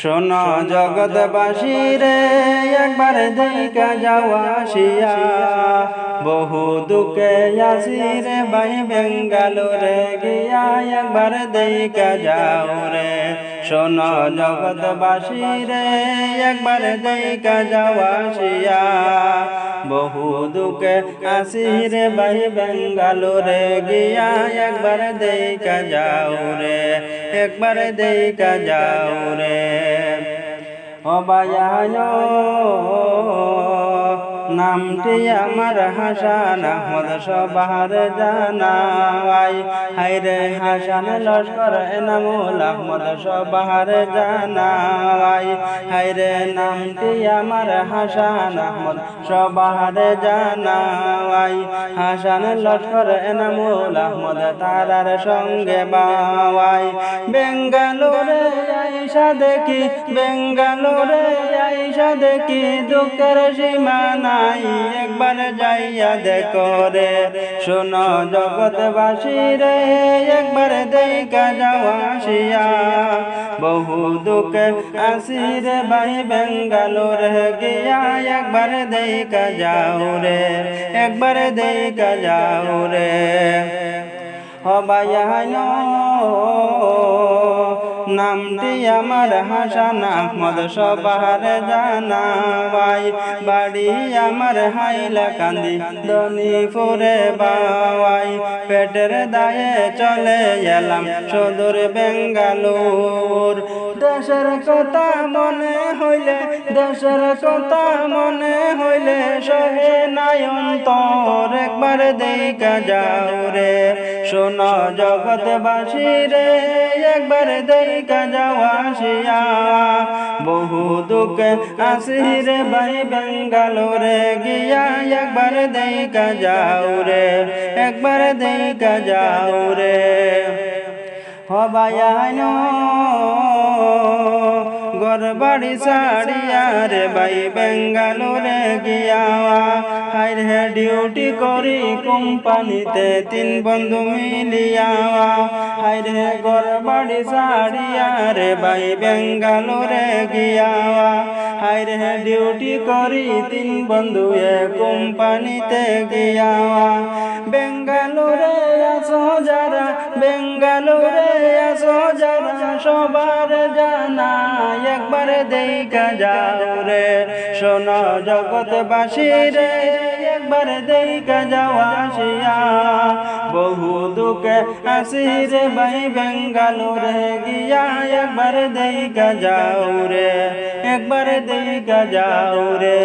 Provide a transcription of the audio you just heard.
শোন জগৎবাসী রে একবার দেখা যাওয়া আসিয়া। বহু দুঃখে আসি রে ভাই বেঙ্গালোরে গিয়া একবার দেখা যাও রে। শোন জগৎবাসী রে একবার দেখা যাওয়া আসিয়া। বহু দুঃখে আসি রে ভাই বেঙ্গালোরে গিয়া একবার দেখা যাও রে, একবার দেখা যাও রে। অবায়ায় নামটি আমার হাসান আহমদ সবার জানাই হাইরে হাসান লস্কর এনামুল আহমদ সবার জানাই হাইরে নামটি আমার হাসান আহমদ সবার জানাই হাসান লস্কর এনামুল আহমদ তারার সঙ্গে বাওয়াই। বেঙ্গালোরে আইসা দেখি, বেঙ্গালোরে আইসা দেখি, দুঃখের সীমা নাই, একবার যাইয়া দেখো রে। শোন জগৎবাসী রে, একবার দেখা যাওয়া আসিয়া। বহু দুঃখে আসি রে ভাই বেঙ্গালোরে গিয়া, একবার দেখা যাও রে, একবার দেখা যাও রে। হবায়ায় নামটি আমার হাসান আহমদ সবার জানাবাই। বাড়ি আমার হাইলা কান্দি দনি ফুরে বাওয়াই। পেটের দায়ে চলে এলাম সদর বেঙ্গালোর। দেশের কথা মনে হইলে, দেশের কথা মনে হইলে সহে নাই অন্তর, একবার দেখা যাও রে। শোন জগৎবাসী রে, একবার দেখা বহু দুঃখে আসি রে ভাই বেঙ্গালোরে গিয়া একবার দেখা যাও রে, একবার দেখা যাও রে। হবায়ান গরবাড়ি সাড়িয়া রে ভাই বেঙ্গালোরে গিয়া, হাইর হে ডিউটি করি কোম্পানিতে তিন বন্ধু মিলিয়া। হাইর ঘর বাড়ি সারিয়া রে ভাই বেঙ্গালোরে গিয়া হাই রে ডিউটি করি তিন বন্ধু এ কোম্পানিতে গিয়া বেঙ্গালোরে সবার জানা, একবার দেখা যাও রে। শোন জগৎবাসী একবার দেখা যাওয়া আসিয়া। বহু দুঃখে আসি রে ভাই বেঙ্গালোরে গিয়া একবার দেখা যাও রে, একবার দেখা যাও রে।